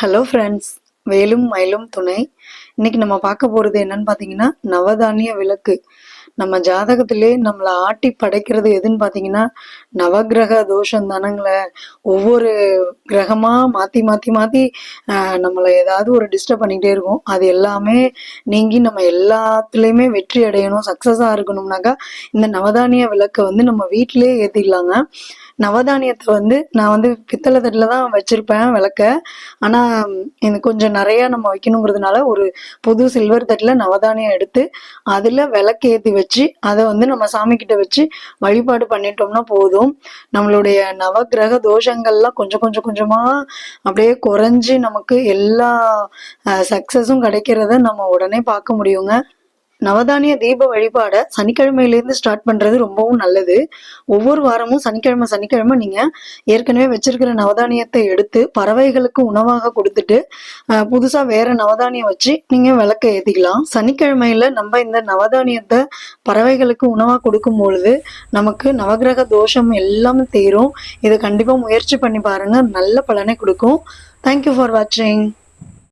Hello friends வேலும் மயிலும் துணை. இன்னைக்கு நம்ம பார்க்க போகிறது என்னன்னு பார்த்தீங்கன்னா நவதானிய விளக்கு. நம்ம ஜாதகத்திலே நம்மளை ஆட்டி படைக்கிறது எதுன்னு பார்த்தீங்கன்னா நவகிரக தோஷம் தானங்களே. ஒவ்வொரு கிரகமா மாத்தி மாத்தி மாத்தி நம்மளை ஏதாவது ஒரு டிஸ்டர்ப் பண்ணிக்கிட்டே இருக்கும். அது எல்லாமே நீங்கி நம்ம எல்லாத்துலேயுமே வெற்றி அடையணும் சக்ஸஸாக இருக்கணும்னாக்கா இந்த நவதானிய விளக்கை வந்து நம்ம வீட்டிலேயே ஏற்றிடலாங்க நவதானியத்தை வந்து நான் வந்து பித்தளை தட்டில் தான் வச்சிருப்பேன் விளக்க. ஆனால் இது கொஞ்சம் நிறையா நம்ம வைக்கணுங்கிறதுனால ஒரு புது சில்வர் தட்டில் நவதானியம் எடுத்து அதில் விளக்கு ஏற்றி வச்சு அதை வந்து நம்ம சாமி கிட்ட வச்சு வழிபாடு பண்ணிட்டோம்னா போதும். நம்மளுடைய நவக்கிரக தோஷங்கள்லாம் கொஞ்சம் கொஞ்சம் கொஞ்சமா அப்படியே குறைஞ்சு நமக்கு எல்லா சக்சஸும் கிடைக்கிறத நம்ம உடனே பார்க்க முடியுங்க. நவதானிய தீப வழிபாடை சனிக்கிழமையிலேருந்து ஸ்டார்ட் பண்ணுறது ரொம்பவும் நல்லது. ஒவ்வொரு வாரமும் சனிக்கிழமை சனிக்கிழமை நீங்கள் ஏற்கனவே வச்சிருக்கிற நவதானியத்தை எடுத்து பறவைகளுக்கு உணவாக கொடுத்துட்டு புதுசாக புதுசா வேற நவதானியம் வச்சு நீங்கள் விளக்க ஏற்றிக்கலாம் சனிக்கிழமையில நம்ம இந்த நவதானியத்தை பறவைகளுக்கு உணவாக கொடுக்கும் பொழுது நமக்கு நவகிரக தோஷம் எல்லாமே தீரும். இதை கண்டிப்பாக முயற்சி பண்ணி பாருங்க. நல்ல பலனை கொடுக்கும். தேங்க்யூ ஃபார் வாட்சிங்